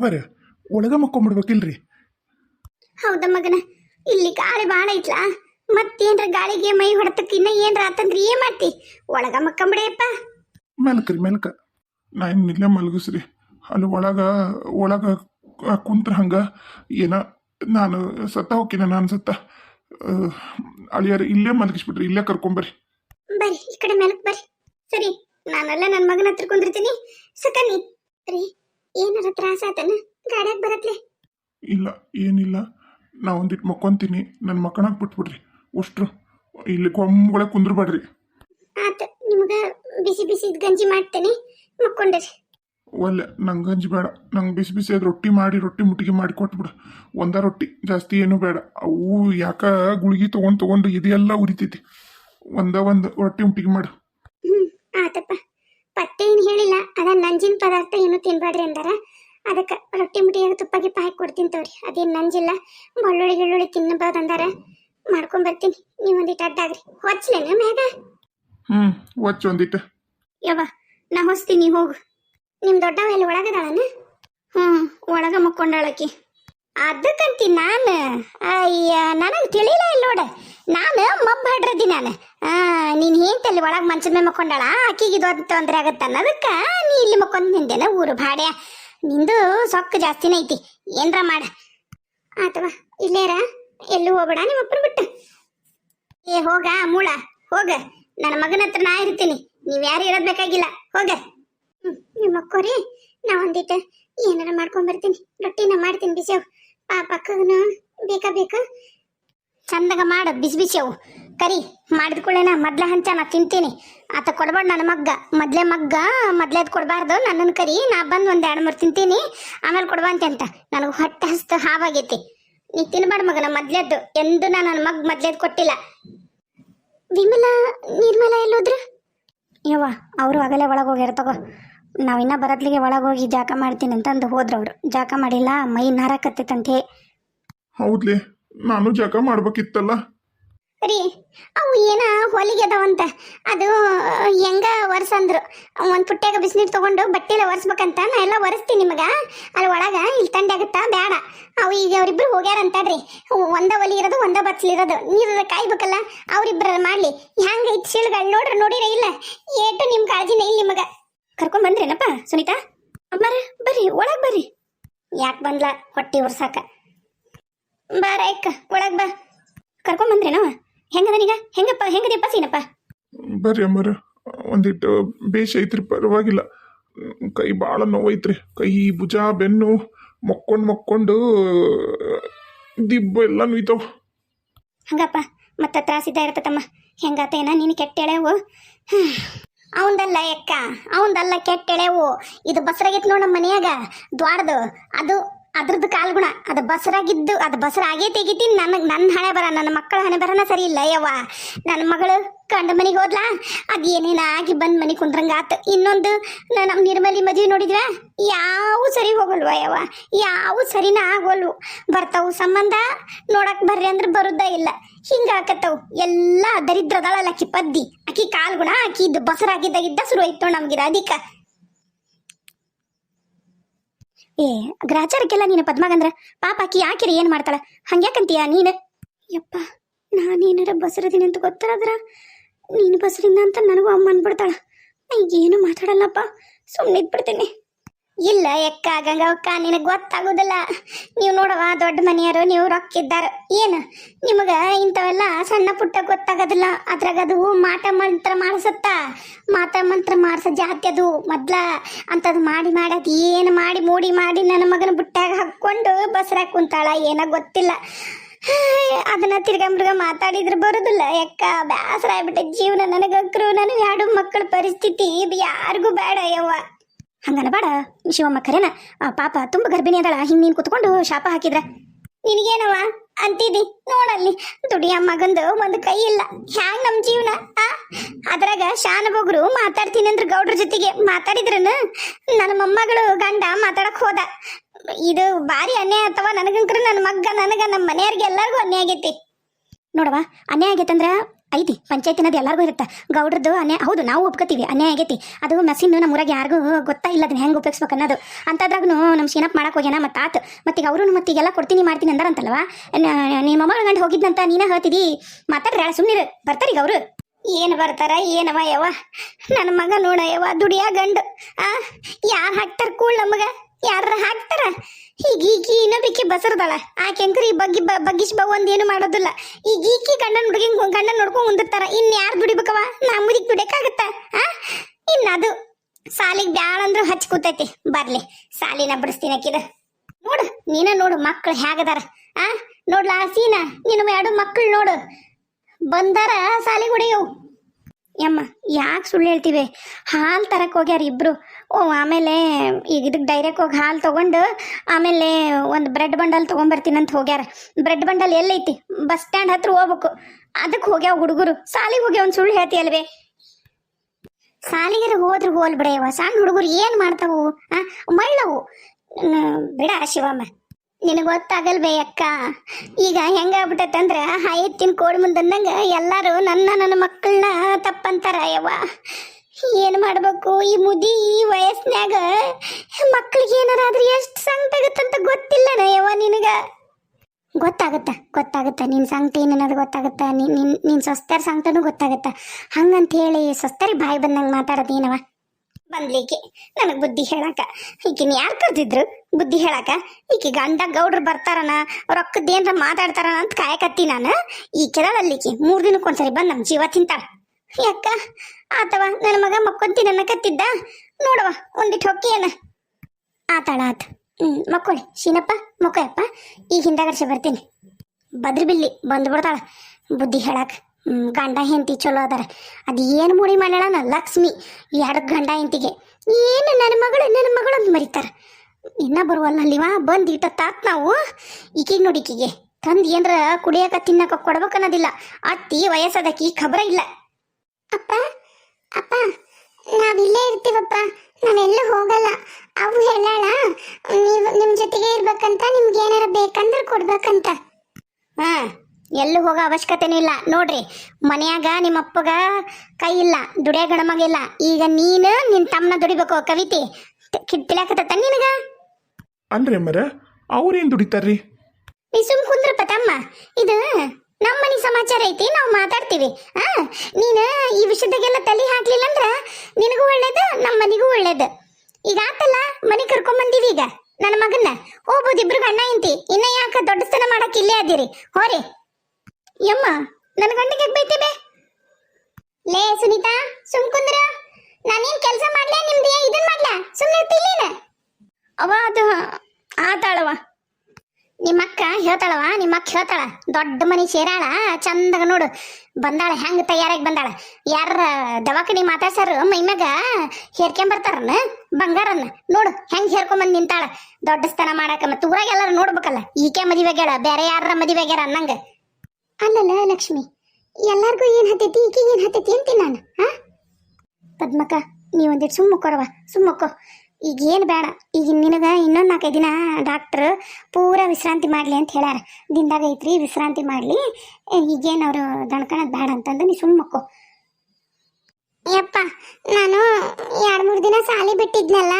ಮಾವರ ಒಳಗ ಮಕ್ಕೊಂಬಿಡ್ಬೇಕಿಲ್ರಿ? ಹೌದ ಮಗನ ಇಲ್ಲಿ ಗಾಳಿ ಬಾಳ ಐತ್ಲಾ ಮತ್ತೇನ್ರ ಗಾಳಿಗೆ ಮೈ ಹೊಡೆತಕ್ಕೆ ಇನ್ನ ಏನ್ರ ಆತಂದ್ರ ಏನ್ ಮಾಡ್ತಿ? ಒಳಗ ಮಕ್ಕಂಬಿಡೆಯಪ್ಪ. ಮೆಲ್ಕ್ರಿ ಮೆಲ್ಕ. ನಾ ಇನ್ನು ಇಲ್ಲೇ ಮಲಗಿಸ್ರಿ. ಅಲ್ಲಿ ಒಳಗ ಒಳಗ ಕುಂತ್ರ ಹಂಗ ಏನ ನಾನು ಸತ್ತ ಹೋಗಿನ ನಾನು ಸತ್ತ. ಅಳಿಯಾರ ಇಲ್ಲೇ ಮಲಗಿಸ್ಬಿಡ್ರಿ ಇಲ್ಲೇ ಕರ್ಕೊಂಬರ್ರಿ. ಬರ್ರಿ ಈ ಕಡೆ ಮೇಲಕ್ ಬರ್ರಿ. ಸರಿ ನಾನೆಲ್ಲ ನನ್ನ ಮಗನ ಹತ್ರ ಕುಂದಿರ್ತೀನಿ. ಸಕನಿ ರೀ ಏನಾರ ತ್ರಾಸ ಆತನ? ಗಾಡ್ಯಾಗ ಬರತ್ಲೆ? ಇಲ್ಲ ಏನಿಲ್ಲ. ನಾ ಒಂದಿಟ್ಟು ಮಕ್ಕೊಂತೀನಿ. ನನ್ನ ಮಕ್ಕಳಾಗ ಬಿಟ್ಬಿಡ್ರಿ. ಉಷ್ಟ್ರು ಇಲ್ಲಿ ಕೊಂಬಳೆ ಕುಂದ್ರಬೇಡ್ರಿ. ಆತ ನಿಮಗ ಬಿಸಿ ಬಿಸಿ ಗಂಜಿ ಮಾಡ್ತೇನೆ. ಮಕ್ಕೊಂಡ್ರಿ. ಒಲ್ಲೆ ನಂಗೆ ಗಂಜಿ ಬೇಡ. ನಂಗೆ ಬಿಸಿ ಬಿಸಿ ಅದು ರೊಟ್ಟಿ ಮಾಡಿ ರೊಟ್ಟಿ ಮುಟ್ಟಿಗೆ ಮಾಡಿ ಕೊಟ್ಬಿಡು. ಒಂದ ರೊಟ್ಟಿ ಜಾಸ್ತಿ ಏನು ಬೇಡ. ಅವು ಯಾಕ ಗುಳಿಗೆ ತೊಗೊಂಡು ತೊಗೊಂಡು ಇದೆಲ್ಲ ಉರಿತೈತಿ. ಒಂದ ಒಂದು ರೊಟ್ಟಿ ಮುಟ್ಟಿಗೆ ಮಾಡು. ಹ್ಮ್ ಆತಪ್ಪ. ಪತ್ತೆ ಏನು ಹೇಳಿಲ್ಲ. ಅದ ನಂಜಿನ ಪದಾರ್ಥ ಏನು ತಿನ್ಬೇಡ್ರಿ ಅಂದಾರ. ಅದಕ್ಕೆ ರೊಟ್ಟಿ ಮುಟ್ಟಿಯಾಗ ತುಪ್ಪ ಗಿಪ್ಪ ಹಾಕಿ ಕೊಡ್ತೀನಿ ತೋರಿ. ಅದೇನು ನಂಜಿಲ್ಲ. ಬೆಳ್ಳುಳ್ಳಿ ಗಿಳ್ಳುಳ್ಳಿ ತಿನ್ನಬಾರ್ದು ಅಂದಾರ. ಮಾಡ್ಕೊಂಡ್ ಬರ್ತೀನಿ. ನೀವ್ ಒಂದಿಟ್ಟು ಅಡ್ಡಾಗ್ರಿ ಹೊಚ್ಲೇನ ಮೇಗ ಹ್ಮ್ ಒಚ್ಚ ಒಂದಿಟ್ಟು ಯವ್ವ ನಾ ಹೊಸ್ತೀನಿ ಹೋಗು. ನಿಮ್ ದೊಡ್ಡವ ಎಲ್ಲಿ ಒಳಗದಾಳನ? ಹ್ಮ್ ಒಳಗ ಮಕ್ಕೊಂಡಾಳಕಿ. ಅದಕ್ಕಂತಿ ನಾನು. ಅಯ್ಯ ನನಗೆ ತಿಳಿಲ್ಲ ಇಲ್ಲ ನೋಡ ನಾನು ಮಬ್ಬ ಹಡ್ರದಿ ನಾನು. ನೀನ್ ಹೇಂತಲ್ಲಿ ಒಳಗೆ ಮಂಚದ ಮೇಲೆ ಮಕ್ಕೊಂಡಾಳ? ಆಕಿಗೆ ಇದು ತೊಂದರೆ ಆಗತ್ತ ಅನ್ನೋದಕ್ಕ ನೀ ಇಲ್ಲಿ ಮಕ್ಕೊಂಡ್ ನಿಂದೇನ ಊರು ಭಾಡ್ಯ. ನಿಂದು ಸೊಕ್ಕ ಜಾಸ್ತಿನೇ ಐತಿ. ಏನ್ರ ಮಾಡ. ಆತವ ಇಲ್ಲೇರ ಎಲ್ಲೂ ಹೋಗ್ಬೇಡ ನಿಮ್ಮ ಅಪ್ಪನ ಬಿಟ್ಟು. ಏ, ಹೋಗ, ಮೂಳ. ಹೋಗ. ನನ್ನ ಮಗನ ಹತ್ರ ನಾ ಇರ್ತೀನಿ. ನೀವ್ ಯಾರು ಇರೋದ್ ಬೇಕಾಗಿಲ್ಲ. ಹೋಗ. ನಿಮ್ಮ ಅಕ್ಕೋರಿ ನಾ ಒಂದಿಟ್ಟು ಏನಾರ ಮಾಡ್ಕೊಂಡ್ ಬರ್ತೀನಿ. ರೊಟ್ಟಿನ ಮಾಡ್ತೀನಿ ಬಿಸಿ ಪಾಪ ಬೇಕಾ ಬೇಕಾ? ಚಂದಾಗ ಮಾಡು, ಬಿಸಿ ಬಿಸಿಯವು ಕರಿ, ಮಾಡಿದ ಕೂಡಲೇನ ಮೊದ್ಲ ಹಂಚ ನಾ ತಿಂತೀನಿ. ಆತ ಕೊಡಬಾರ್ದು ನನ್ನ ಮಗ್ಗ. ಮೊದ್ಲೇ ಮಗ್ಗ ಮೊದ್ಲೇದು ಕೊಡಬಾರ್ದು ನನ್ನನ್ನು ಕರಿ. ನಾ ಬಂದು ಒಂದು ಎರಡು ಮೂರು ತಿಂತೀನಿ. ಆಮೇಲೆ ಕೊಡ್ಬಂತೆ ಅಂತ ನನಗೆ ಹೊಟ್ಟೆ ಹಸ್ತು ಹಾವಾಗೈತಿ. ನೀ ತಿನ್ಬಾರ್ದು ಮಗನ ಮೊದ್ಲೇದ್ದು ಎಂದು ನಾ ನನ್ನ ಮಗ್ ಮೊದ್ಲೇದ್ ಕೊಟ್ಟಿಲ್ಲ. ವಿಮಲ, ನಿರ್ಮಲ ಎಲ್ಲೋದ್ರ? ಯವ್ವ, ಅವರು ಆಗಲೇ ಒಳಗೆ ಹೋಗ್ಯಾರ ತಗೋ. ನಾವಿನ್ನ ಬರತ್ಲಿಗೆ ಒಳಗೆ ಹೋಗಿ ಜಾಕ ಮಾಡ್ತೀನಿ ಅಂತಂದು ಹೋದ್ರು ಅವರು. ಜಾಕ ಮಾಡಿಲ್ಲ, ಮೈ ನಾರಕತ್ತೈತಂತೆ. ಹೌದ್ಲಿ? ನಾನು ಜಗ ಮಾಡ್ಬೇಕಿತ್ತಲ್ಲ. ರೀ, ಅವು ಏನ ಹೊಲಿಗೆ ಅದಾವಂತ. ಅದು, ಹೆಂಗ ಒರೆಸಂದ್ರು. ಒಂದು ಪುಟ್ಟ್ಯಾಗ ಬಿಸಿನೀರು ತಗೊಂಡು ಬಟ್ಟೆಲ್ಲ ಒರೆಸ್ಬೇಕಂತ ನಾ ಎಲ್ಲ ಒರೆಸ್ತೀನಿ ನಿಮಗ. ಅಲ್ಲಿ ಒಳಗ ಇಲ್ಲಿ ತಂಡೆ ಆಗುತ್ತಾ ಬೇಡ ಅವು ಈಗ ಅವರಿಬ್ರು ಹೋಗ್ಯಾರಂತಾಡ್ರಿ ಒಂದ ಒಲಿ ಇರೋದು, ಒಂದ ಬಚ್ಚಲಿರೋದು ನೀರು ಕಾಯ್ಬೇಕಲ್ಲ, ಅವರಿಬ್ರ ಮಾಡ್ಲಿ. ಹೆಂಗ ಇತ್ತು ಶೀಳ್ಗಳು ನೋಡ್ರಿ ನೋಡಿರ ಇಲ್ಲ. ಏಟು ನಿಮ್ ಕಾಳಜಿನೇ ಇಲ್ಲ ನಿಮಗ. ಕರ್ಕೊಂಡ್ ಬಂದ್ರೇನಪ್ಪ, ಸುನೀತಾ? ಅಮ್ಮಾರ, ಬರ್ರಿ, ಒಳಗ್ ಬರ್ರಿ. ಯಾಕೆ ಬಂದ್ಲ, ಹೊಟ್ಟಿ ಉರ್ಸಾಕ ಬಾರ ಅಕ್ಕ ಒಳಗ್ ಬಾ. ಕರ್ಕೊಂಡ್ ಬಂದ್ರೇನವ ಹೆಂಗದನೀಗ ಹೆಂಗಪ್ಪ ಹೆಂಗದಪ್ಪ ಸೀನಪ್ಪ? ಬರ್ರಿ ಅಮ್ಮರ ಒಂದಿಟ್ಟು ಬೇಷ್ ಐತ್ರಿ ಪರವಾಗಿಲ್ಲ. ಕೈ ಭಾಳ ನೋವೈತ್ರಿ. ಕೈ ಭುಜ ಬೆನ್ನು ಮಕ್ಕೊಂಡು ಮಕ್ಕೊಂಡು ದಿಬ್ಬ ಎಲ್ಲ ನುಯ್ತಾವ ಹಂಗಪ್ಪ ಮತ್ತ ತ್ರಾಸಿದ್ದ ಇರ್ತತಮ್ಮ ಹೆಂಗಾತೇನ ನೀನು ಕೆಟ್ಟೆಳೆವು? ಅವಂದಲ್ಲ ಎಕ್ಕ ಅವಂದಲ್ಲ ಕೆಟ್ಟೆಳೆವು. ಇದು ಬಸ್ರಾಗಿತ್ತು ನೋಡ ಮನೆಯಾಗ. ದ್ವಾಡ್ದು ಅದು ಅದ್ರದ್ದು ಕಾಲ್ಗುಣ ಅದು ಬಸರಾಗಿದ್ದು, ಅದು ಬಸರ ತೆಗಿತೀನಿ. ತೆಗಿತಿ ನನಗೆ ನನ್ನ ಹಣೆ ಬರ, ನನ್ನ ಮಕ್ಕಳ ಹಣೆ ಬರನ ಸರಿ ಇಲ್ಲ ಯವ್ವ. ನನ್ನ ಮಗಳು ಕಂಡ ಮನೆಗೆ ಹೋದ್ಲಾ? ಅದು ಏನೇನ ಆಗಿ ಬಂದು ಮನೆ ಕುಂದ್ರಂಗ ಆತು ಇನ್ನೊಂದು ನಾನು ನಮ್ಮ ನಿರ್ಮಲಿ ಮದುವೆ ನೋಡಿದ್ವ? ಯಾವ ಸರಿ ಹೋಗಲ್ವ ಯವ್ವ? ಯಾವ ಸರಿನ ಆಗೋಲ್ವು. ಬರ್ತಾವು ಸಂಬಂಧ ನೋಡಕ್ ಬರ್ರಿ ಅಂದ್ರೆ ಬರುದ ಇಲ್ಲ. ಹಿಂಗ ಎಲ್ಲ ದರಿದ್ರದಳಲ್ಲ ಆಕಿ ಪದ್ದಿ. ಆಕಿ ಕಾಲ್ಗುಣ ಆಕಿ ಇದು ಬಸರಾಗಿದ್ದಾಗಿದ್ದ ಶುರು ಆಯ್ತು ನಮ್ಗಿರ ಅದಿಕ್ಕ. ಏ, ಗ್ರಾಚಾರಕ್ಕೆಲ್ಲ ನೀನು ಪದ್ಮಗಂದ್ರ? ಪಾಪ ಆಕಿ ಯಾಕಿರಿ ಏನ್ ಮಾಡ್ತಾಳ? ಹಂಗ್ಯಾಕಂತೀಯ ನೀನು? ಯಪ್ಪ, ನಾನೇನಾರ ಬಸರದಿನ ಅಂತ ಗೊತ್ತಾರದ್ರ? ನೀನು ಬಸರಿಂದ ಅಂತ ನನಗೂ ಅಮ್ಮ ಅನ್ಬಿಡ್ತಾಳ ಏನು ಮಾತಾಡಲ್ಲಪ್ಪ. ಸುಮ್ಮನೆ ಇದ್ಬಿಡ್ತೀನಿ ಇಲ್ಲ ಎಕ್ಕ ಗಂಗವಕ್ಕ ನಿನಗೆ ಗೊತ್ತಾಗುದಿಲ್ಲ. ನೀವು ನೋಡವ ದೊಡ್ಡ ಮನೆಯವರು ನೀವು ರೊಕ್ಕಿದ್ದಾರ. ಏನು? ನಿಮಗೆ ಇಂಥವೆಲ್ಲ ಸಣ್ಣ ಪುಟ್ಟ ಗೊತ್ತಾಗೋದಿಲ್ಲ. ಅದ್ರಾಗ ಅದು ಮಾಟ ಮಂತ್ರ ಮಾಡಿಸತ್ತ. ಮಾತ ಮಂತ್ರ ಮಾಡಿಸೋ ಜಾತಿ ಅದು ಮೊದ್ಲ. ಅಂಥದ್ದು ಮಾಡಿ ಮಾಡಿ ಏನು ಮಾಡಿ ಮೂಡಿ ಮಾಡಿ ನನ್ನ ಮಗನ ಬುಟ್ಟಾಗ ಹಾಕ್ಕೊಂಡು ಬಸರಾಗ ಕುಂತಾಳ, ಏನೋ ಗೊತ್ತಿಲ್ಲ. ಅದನ್ನ ತಿರ್ಗ ಮೃಗ ಮಾತಾಡಿದ್ರೆ ಬರುದಿಲ್ಲ. ಯಾಕ ಬೇಸರ ಆಗ್ಬಿಟ್ಟೆ ಜೀವನ ನನಗಕ್ರು ನನಗೆ ಎರಡು ಮಕ್ಕಳ ಪರಿಸ್ಥಿತಿ ಯಾರಿಗೂ ಬೇಡ ಯವ್ವ. ಹಂಗನ ಬೇಡ. ಶಿವಮ್ಮ ಖರೇನ, ಆ ಪಾಪ ತುಂಬ ಗರ್ಭಿಣಿ ಅದಳ, ಹಿಂಗ್ ನೀನ್ ಕುತ್ಕೊಂಡು ಶಾಪ ಹಾಕಿದ್ರ? ನಿನಗೇನವ ಅಂತಿದಿ ನೋಡಲ್ಲಿ. ದುಡಿಯ ಮಗಂದು ಒಂದು ಕೈ ಇಲ್ಲ. ಹ್ಯಾಂಗ್ ನಮ್ ಜೀವನ, ಆ? ಅದ್ರಾಗ ಶಾನ ಬೊಗ್ರು ಮಾತಾಡ್ತೀನಿ ಅಂದ್ರೆ ಗೌಡ್ರ ಜೊತೆಗೆ ಮಾತಾಡಿದ್ರನ ನನ್ನ ಮೊಮ್ಮಗಳು ಗಂಡ ಮಾತಾಡಕ್ ಹೋದ. ಇದು ಭಾರಿ ಅನ್ಯಾಯ ಅಥವಾ ನನಗಂಕ್ರ ನನ್ನ ಮಗ್ಗ, ನನಗ ನಮ್ಮ ಮನೆಯವ್ರಿಗೆ ಎಲ್ಲರಿಗೂ ಅನ್ಯಾಯ ಆಗೈತಿ. ನೋಡವ ಅನ್ಯಾಯ ಆಗೈತಂದ್ರ ಐತಿ ಪಂಚಾಯತಿನದು ಎಲ್ಲರಿಗೂ ಇರುತ್ತೆ. ಗೌಡ್ರದ್ದು ಅನ್ಯ, ಹೌದು, ನಾವು ಒಪ್ಕೋತೀವಿ, ಅನ್ಯಾಯ ಆಗೈತಿ. ಅದು ಮೆಸಿನ್ ನಮ್ಮ ಊರಾಗ ಯಾರಿಗೂ ಗೊತ್ತಾ ಇಲ್ಲ, ಅದನ್ನ ಹೆಂಗೆ ಉಪಯೋಗಿಸ್ಬೇಕು ಅನ್ನೋದು. ಅಂಥದ್ರಾಗೂ ನಮ್ಮ ಶೀನಪ್ಪ ಮಾಡಕ್ಕೆ ಹೋಗ್ಯಾನ ಮತ್ತು ಆತು. ಮತ್ತೆ ಈಗ ಅವರು ಮತ್ತೆ ಈಗೆಲ್ಲ ಕೊಡ್ತೀನಿ, ಮಾಡ್ತೀನಿ ಅಂದಾರಂತಲ್ವ? ನಿಮ್ಮ ಅಮ್ಮ ಗಂಡು ಹೋಗಿದ್ದಂತ ನೀನೇ ಹೇಳ್ತಿದಿ? ಮಾತಾಡ್ರಿ ಸುಮ್ಮನಿರು ಬರ್ತಾರೆ ಈಗ ಅವರು. ಏನು ಬರ್ತಾರ, ಏನವ ಯಾವ ನನ್ನ ಮಗ ನೋಡ ಯವ್ವ, ದುಡಿಯ ಗಂಡು. ಆ, ಯಾರು ಹಾಕ್ತಾರ ಕೂಳ್ ನಮಗ? ಯಾರ ಹಾಕ್ತಾರ? ಈಗ ಈಕಿ ಇನ್ನೊಬ್ಬಿಕ್ಕಿ ಬಸರದಾಳ. ಆಕೆ ಅಂಕರ್ ಈ ಬಗ್ಗಿ ಬಗ್ಗಿಸ್ ಬಾ ಒಂದ್ ಏನು ಮಾಡೋದಿಲ್ಲ. ಈಗ ಈಕಿ ಗಂಡನ ಹುಡುಗಿ ಗಂಡನ ನೋಡ್ಕೊಂಡ್ ಮುಂದಿರ್ತಾರ ಇನ್ ಯಾರು ದುಡಿಬೇಕವ ನಾ ಮುದಿಕ್ ದುಡಿಯಕ್ಕಾಗತ್ತ ಆ? ಇನ್ನದು ಸಾಲಿಗೆ ಬ್ಯಾಳ ಅಂದ್ರೆ ಕೂತೈತಿ. ಬರ್ಲಿ. ಸಾಲಿನ ಬಿಡಿಸ್ತೀನಿ ಅಕ್ಕಿದ ನೋಡು, ನೀನ ನೋಡು ಮಕ್ಳು ಹೇಗದಾರ ಆ? ನೋಡ್ಲಾ, ಸೀನ ನೀನು ಎರಡು ಮಕ್ಳು ನೋಡು. ಬಂದಾರ ಸಾಲಿಗೆ ಹೊಡೆಯವು. ಯಮ್ಮ, ಯಾಕೆ ಸುಳ್ಳು ಹೇಳ್ತೀವಿ? ಹಾಲು ತರಕ್ಕೆ ಹೋಗ್ಯಾರ ಇಬ್ಬರು ಓ, ಆಮೇಲೆ ಈಗ ಇದಕ್ಕೆ ಡೈರೆಕ್ಟ್ ಹೋಗಿ ಹಾಲು ತೊಗೊಂಡು ಆಮೇಲೆ ಒಂದು ಬ್ರೆಡ್ ಬಂಡಲ್ ತೊಗೊಂಬರ್ತೀನಂತ ಹೋಗ್ಯಾರ. ಬ್ರೆಡ್ ಬಂಡಲ್ ಎಲ್ಲೈತಿ? ಬಸ್ ಸ್ಟ್ಯಾಂಡ್ ಹತ್ರ ಹೋಗ್ಬೇಕು. ಅದಕ್ಕೆ ಹೋಗ್ಯಾವ ಹುಡುಗರು. ಸಾಲಿಗೆ ಹೋಗ್ಯಾವ ಒಂದು ಸುಳ್ಳು ಹೇಳ್ತೀಯಲ್ವೇ? ಸಾಲಿಗೆರ ಹೋದ್ರೆ ಹೋಲ್ ಬಿಡೆಯವ ಸಣ್ಣ ಹುಡುಗರು ಏನು ಮಾಡ್ತಾವು ಮಳ್ಳವು ಬಿಡ ಶಿವಮ್ಮ. ನಿನಗೆ ಗೊತ್ತಾಗಲ್ವೇ ಅಕ್ಕ? ಈಗ ಹೆಂಗಾಗ್ಬಿಟ್ಟೈತಂದ್ರ ಎತ್ತಿನ ಕೋಡ್ ಮುಂದಂದಂಗ ಎಲ್ಲಾರು ನನ್ನ ನನ್ನ ಮಕ್ಕಳನ್ನ ತಪ್ಪಂತಾರ ಯವ್ವ ಏನು ಮಾಡಬೇಕು? ಈ ಮುದಿ ಈ ವಯಸ್ಸಿನಾಗ ಮಕ್ಕಳಿಗೆ ಏನಾರ ಆದ್ರೆ ಎಷ್ಟು ಸಂಗತಾಗತ್ತಂತ ಗೊತ್ತಿಲ್ಲನ ಯವ್ವ ನಿನಗ? ಗೊತ್ತಾಗತ್ತ? ಗೊತ್ತಾಗತ್ತ? ನಿನ್ ಸಂಗತಿ ಏನನ್ನೋದು ಗೊತ್ತಾಗತ್ತ? ನಿನ್ನ ನಿನ್ನ ಸ್ವಸ್ಥರ ಸಂಕಟನೂ ಗೊತ್ತಾಗತ್ತ? ಹಂಗಂತ ಹೇಳಿ ಸೊಸ್ತರಿ ಬಾಯಿ ಬಂದಂಗ ಮಾತಾಡೋದು ಏನವ ಬಂದ್ಲಿಕ್ಕೆ ನನಗೆ ಬುದ್ಧಿ ಹೇಳಾಕ. ಈಕಿನ ಯಾರು ಕರ್ದಿದ್ರು? ಬುದ್ಧಿ ಹೇಳಾಕ. ಈಕಿ ಗಂಡ ಗೌಡ್ರು ಬರ್ತಾರನ, ರೊಕ್ಕದ ಏನ್ರ ಮಾತಾಡ್ತಾರನ ಅಂತ ಕಾಯಕತ್ತಿ ನಾನು. ಈ ಕೆಳದಲ್ಲಿಕಿ ಮೂರ್ ದಿನಕ್ಕೊಂದ್ಸರಿ ಬಂದ್ ನಮ್ಮ ಜೀವ ತಿಂತಾಳ. ಯಾಕ? ಆತವ, ನನ್ನ ಮಗ ಮಕ್ಕೊಂತಿ ನನ್ನ ಕತ್ತಿದ್ದ? ನೋಡವ ಒಂದಿಟ್ಟು ಹೊಕ್ಕಿಯನ? ಆತಾಳ ಆತ. ಹ್ಮ್ ಮಕ್ಕೊಳ್ಳಿ ಶೀನಪ್ಪ, ಮಕ್ಕಯಪ್ಪ ಈಗ ಹಿಂದಾಗರ್ಷ ಬರ್ತೀನಿ. ಬದ್ರಿ ಬಿಲ್ಲಿ ಬಂದ್ಬಿಡ್ತಾಳ ಬುದ್ಧಿ ಹೇಳಾಕ. ಗಂಡ ಹೆಂಡತಿ ಚಲೋ ಅದಾರ. ಅದು ಏನು ಮುಡಿ ಮಾಡ್ಯಾಳನ? ಲಕ್ಷ್ಮಿ. ಎರಡು ಗಂಡ ಹೆಂಡತಿಗೆ. ಏನು ನನ್ನ ಮಗಳು ನನ್ನ ಮಗಳು ಅಂತ ಮರಿತಾರ? ಇನ್ನ ಬರುವಲ್ಲ ಅಲ್ಲಿವ ಬಂದು ಇಟ್ಟತ್ತಾತ್ ನಾವು. ಈಕಿಗೆ ನೋಡಿ ಈಕಿಗೆ. ತಂದು ಏನ್ರ ಕುಡಿಯಕ, ತಿನ್ನಕ ಕೊಡ್ಬೇಕನ್ನೋದಿಲ್ಲ ಅತ್ತಿ ವಯಸ್ಸದಕಿ ಖಬರ ಇಲ್ಲ. ಅಪ್ಪ ಅಪ್ಪ ನಾವಿಲ್ಲೇ ಇರ್ತೀವಪ್ಪ. ನಾವೆಲ್ಲೂ ಹೋಗಲ್ಲ. ಅವು ಹೇಳಾಳ, ನೀವು ನಿಮ್ಮ ಜೊತೆಗೆ ಇರ್ಬೇಕಂತ, ನಿಮ್ಗೆ ಏನಾರ ಬೇಕಂದ್ರೆ ಕೊಡ್ಬೇಕಂತ. ಹಾ. ಎಲ್ಲೂ ಹೋಗೋ ಅವಶ್ಯಕತೆನೂ ಇಲ್ಲ. ನೋಡ್ರಿ ಮನ್ಯಾಗ ನಿಮ್ಮ ಅಪ್ಪಗ ಕೈ ಇಲ್ಲ ದುಡಿಯ ಗಣಮಗಿಲ್ಲ ಈಗ ನೀನು ನಿನ್ನ ತಮ್ಮನ ದುಡಿಬೇಕು ಕವಿತೆ. ಕಿತ್ತಿಲಾಕತ್ತ ನಿನಗ? ಅಂದ್ರೆ ಮರ ಅವ್ರೇನ್ ದುಡಿತಾರ್ರಿ? ನೀ ಸುಮ್ ಕುಂದ್ರಪ್ಪ ತಮ್ಮ. ಇದು ನಮ್ಮ ಮನೆ ಸಮಾಚಾರ ಐತಿ ನಾವು ಮಾತಾಡ್ತೀವಿ. ಆ ನೀನು ಈ ವಿಷಯದಾಗೆಲ್ಲ ತಲೆ ಹಾಕ್ಲಿಲ್ಲ ಅಂದ್ರ ನಿನಗೂ ಒಳ್ಳೇದು ನಮ್ಮ ಮನಿಗೂ ಒಳ್ಳೇದು. ಈಗ ಆತಲ್ಲ ಮನೆ ಕರ್ಕೊಂಡ್ ಬಂದೀವಿ ಈಗ ನನ್ನ ಮಗನ್ನ. ಹೋಗ್ಬೋದು ಇಬ್ರು ಗಣ್ಣ ಇಂತಿ ಇನ್ನ ಯಾಕ ದೊಡ್ಡ ಸ್ಥಾನ ಮಾಡಕ್ ಇಲ್ಲೇ ಅದೀರಿ. ಹೋರಿ. ಯಮ್ಮ, ನನ್ನ ಗಂಡಿಗೆ ಬೇ. ಲೇ ಸುನೀತಾ, ಸುಮ್ ಕುಂದ್ರ. ನಾನೇನ್ ಕೆಲಸ ಮಾಡ್ಲ ನಿಮ್ದು? ಇದನ್ ಮಾಡ್ಲ? ಸುಮ್ನೆ ಇರ್ತಿಲ್ಲ ಅವ ಅದು ಆತಾಳವ ನಿಮ್ಮ ಅಕ್ಕ ಹೇಳ್ತಾಳವ ನಿಮ್ಮ ಅಕ್ಕ ಹೇಳ್ತಾಳ. ದೊಡ್ಡ ಮನೆ ಸೇರಾಳ, ಚಂದಾಗ ನೋಡು. ಬಂದಾಳ, ಹೆಂಗ್ ತಯಾರಾಗಿ ಬಂದಾಳ. ಯಾರ ದವಾಖಾನಿ ಮಾತಾಡ್ಸಾರ ಮೈಮ್ಯಾಗ ಹೇರ್ಕೊಂಬರ್ತಾರನ ಬಂಗಾರನ್ನ ನೋಡು, ಹೆಂಗ್ ಹೇರ್ಕೊಂಬಂದ್ ನಿಂತಾಳ. ದೊಡ್ಡ ಸ್ಥಾನ ಮಾಡಾಕ ಮತ್ತೆ ಊರಾಗ ಎಲ್ಲಾರು ನೋಡ್ಬೇಕಲ್ಲ. ಈಕೆ ಮದುವೆಗ್ಯಾಳ ಬೇರೆ ಯಾರ ಮದುವೆಗ್ಯಾರ ಅನ್ನಂಗ. ಅಲ್ಲಲ್ಲ, ಲಕ್ಷ್ಮಿ. ಎಲ್ಲಾರ್ಗೂ ಏನ್ ಹತ್ತೈತಿ ಈಕಿಗೆ ಏನ್ ಹತ್ತೈತಿ ಅಂತೀನಿ ನಾನು, ಹಾ? ಪದ್ಮಕ್ಕ ನೀವೊಂದಿಟ್ಟು ಸುಮ್ಮ ಕೊರವ ಸುಮ್ಮಕ್ಕೋ ಈಗ ಏನು ಬೇಡ ಈಗ ನಿನಗೆ ಇನ್ನೊಂದು ನಾಲ್ಕೈದು ದಿನ ಡಾಕ್ಟ್ರ್ ಪೂರ ವಿಶ್ರಾಂತಿ ಮಾಡಲಿ ಅಂತ ಹೇಳ್ಯಾರ. ದಿನದಾಗ ಐತ್ರಿ, ವಿಶ್ರಾಂತಿ ಮಾಡಲಿ. ಈಗೇನು ಅವರು ದಣ್ಕಣದ್ ಬೇಡ ಅಂತಂದು ನೀ ಸುಮ್ಮಕ್ಕೋ ಯಪ್ಪ ನಾನು ಎರಡು ಮೂರು ದಿನ ಸಾಲಿ ಬಿಟ್ಟಿದ್ನಲ್ಲ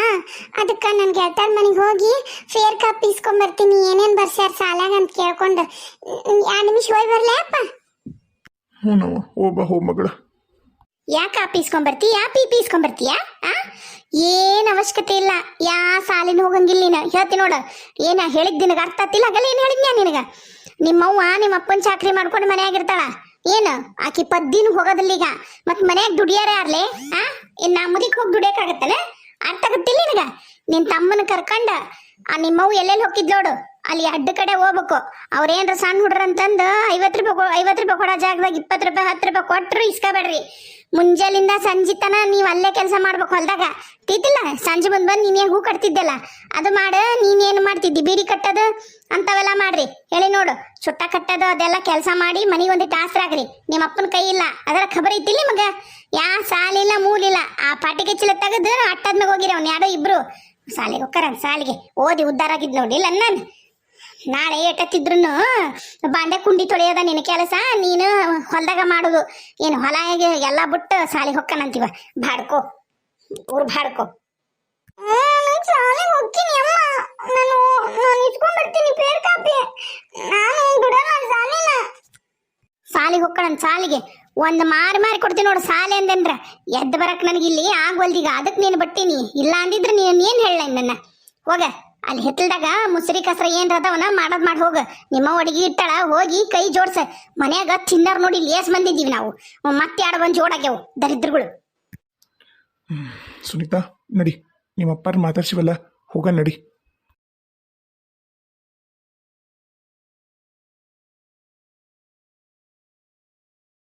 ಅದಕ್ಕೆ ನನ್ನ ಗೆಳತಾರ ಮನೆಗೆ ಹೋಗಿ ಫೇರ್ ಕಾಪಿ ಇಸ್ಕೊಂಬರ್ತೀನಿ ಏನೇನು ಬರ್ಸ್ಯಾರ ಸಾಲಾಗ ಅಂತ ಕೇಳ್ಕೊಂಡು. ಎರಡು ನಿಮಿಷ ಹೋಗಿ ಬರಲೇ ಅಪ್ಪ ಹ್ಞೂ ನಾವು ಹೋಗ್ಬಾ ಹೋ ಮಗಳ. ಯಾಕೆ ಆ ಪೀಸ್ಕೊಂಬರ್ತೀಯ ಪಿ ಪೀಸ್ಕೊಂಬರ್ತೀಯ ಆ? ಏನ್ ಅವಶ್ಯಕತೆ ಇಲ್ಲ ಯಾ ಸಾಲಿನ ಹೋಗಂಗಿಲ್ಲ ನೀನು. ಹೇಳ್ತಿ ನೋಡ ಏನ ಹೇಳಿದ ನಿನಗೆ ಅರ್ಥ ಆಗಲ್ಲ ಏನು ಹೇಳಿದ್ನ ನಿನಗ? ನಿಮ್ಮವ್ವ ನಿಮ್ಮ ಅಪ್ಪನ ಚಾಕ್ರಿ ಮಾಡ್ಕೊಂಡು ಮನ್ಯಾಗಿರ್ತಾಳ ಏನು? ಆಕಿ ಪದ್ದಿನ ಹೋಗೋದಿಲ್ಲ ಈಗ. ಮತ್ ಮನ್ಯಾಗ ದುಡಿಯಾರ ಯಾರ್ಲೆ? ಆ? ಇನ್ ನಾ ಮುದಿಕ್ ಹೋಗಿ ದುಡಿಯಕಾಗತ್ತಲ್ಲ ಅರ್ಥ ಆಗತ್ತಿಲ್ಲ ನಿನಗ? ನಿನ್ ತಮ್ಮನ ಕರ್ಕೊಂಡ ಆ ನಿಮ್ಮವ್ ಎಲ್ಲೆಲ್ಲಿ ಹೋಗಿದ್ ನೋಡು. ಅಲ್ಲಿ ಅಡ್ಡ ಕಡೆ ಹೋಗ್ಬೇಕು. ಅವ್ರೇನ್ರ ಸಣ್ಣ ಹುಡ್ರ ಅಂತಂದು ಐವತ್ ರೂಪಾಯಿ ಐವತ್ತು ರೂಪಾಯಿ ಕೊಡೋ ಜಾಗದಾಗ ಇಪ್ಪತ್ತು ರೂಪಾಯಿ, ಹತ್ತು ರೂಪಾಯಿ ಕೊಟ್ರು ಇಸ್ಕೋಬೇಡ್ರಿ. ಮುಂಜಾಲಿಂದ ಸಂಜೆ ತನ ನೀವು ಅಲ್ಲೇ ಕೆಲಸ ಮಾಡ್ಬೇಕು ಹೊಲ್ದಾಗ. ತಿದ್ದಿಲ್ಲ, ಸಂಜೆ ಬಂದ್ ಬಂದು ನೀನೇ ಹೂ ಕಟ್ತಿದ್ದಲ್ಲ. ಅದು ಮಾಡ ನೀನೇನು ಮಾಡ್ತಿದ್ದಿ? ಬೀಡಿ ಕಟ್ಟೋದು ಅಂತವೆಲ್ಲ ಮಾಡ್ರಿ. ಹೇಳಿ ನೋಡು, ಸುಟ್ಟ ಕಟ್ಟೋದು ಅದೆಲ್ಲ ಕೆಲಸ ಮಾಡಿ ಮನೆಗೆ ಒಂದು ಆಗ್ರಿ ನಿಮ್ಮ ಅಪ್ಪನ ಕೈ ಇಲ್ಲ. ಅದರ ಖಬರ್ ಐತಿಲ್ಲ ಮಗ ಯಾ ಸಾಲಿಲ್ಲ ಮೂಲಿಲ್ಲ ಆ ಪಾಟಿಗೆ ಚೀಲ ತೆಗೆದು ಅಟ್ಟದ್ಮೇಲೆ ಹೋಗಿರಿ ಅವ್ನು. ಯಾರೋ ಇಬ್ರು. ಸಾಲಿಗೆ ಹೋಗ್ತಾರ ಸಾಲಿಗೆ. ಓದಿ ನೋಡಿ. ಇಲ್ಲ, ನಾನು. ನಾಳೆ ಎಟ್ಟತ್ತಿದ್ರು ಬಾಂಡೆ ಕುಂಡಿ ತೊಳೆಯೋದ ನಿನ್ನ ಕೆಲಸ ನೀನು ಹೊಲ್ದಾಗ ಮಾಡುದು. ಏನು ಹೊಲ ಎಲ್ಲ ಬಿಟ್ಟು ಸಾಲಿ ಹೊಕ್ಕನಂತೀವ? ಬಾಡ್ಕೋ. ಊರು ಬಾಡ್ಕೋ. ಶಾಲೆಗೆ ಹೋಗ್ತೀನಿ ಅಮ್ಮ. ನಾನು ನಾನು ಇಟ್ಕೊಂಡ್ ಬರ್ತೀನಿ ಪೇರ್ ಕಾಪಿ. ನಾನು ಬಿಡಲ್ಲ ಶಾಲಿನ ಸಾಲಿಗೆ ಒಂದು ಸಾಲಿಗೆ. ಒಂದ್ ಮಾರಿ ಮಾರಿ ಕೊಡ್ತೀನಿ ನೋಡು ಸಾಲೆ ಅಂದಂದ್ರ. ಎದ್ದು ಬರಕ್ ನನಗೆ ಇಲ್ಲಿ ಆಗ್ವಲ್ದೀಗ ಅದಕ್ಕೆ ನೀನು ಬಟ್ಟೀನಿ. ಇಲ್ಲ ಅಂದಿದ್ರೆ ನೀನು ಏನು ಹೇಳ ನನ್ನ? ಹೋಗ. ಅಲ್ಲಿ ಹಿತ್ತಲ್ದಾಗ ಮುಸ್ರಿ ಕಸ್ರ ಏನ್ ಅದಾವನ, ಮಾಡೋದ್ ಮಾಡಿ ಹೋಗ. ನಿಮ್ಮ ಒಡಗಿ ಇಟ್ಟಳ, ಹೋಗಿ ಕೈ ಜೋಡ್ಸ. ಮನ್ಯಾಗ ತಿಂದಾರ್ ನೋಡಿ ಲೇಸ್ ಬಂದಿದ್ದೀವಿ ನಾವು. ಮತ್ತೆ ಎರಡು ಬಂದು ಜೋಡಾಗ್ಯಾವು ದರಿದ್ರಗಳು. ಸುನೀತಾ, ನಡಿ. ನಿಮ್ಮ ಅಪ್ಪಾರ ಮಾತಾಡ್ಸಿವಲ್ಲ, ಹೋಗ ನಡಿ.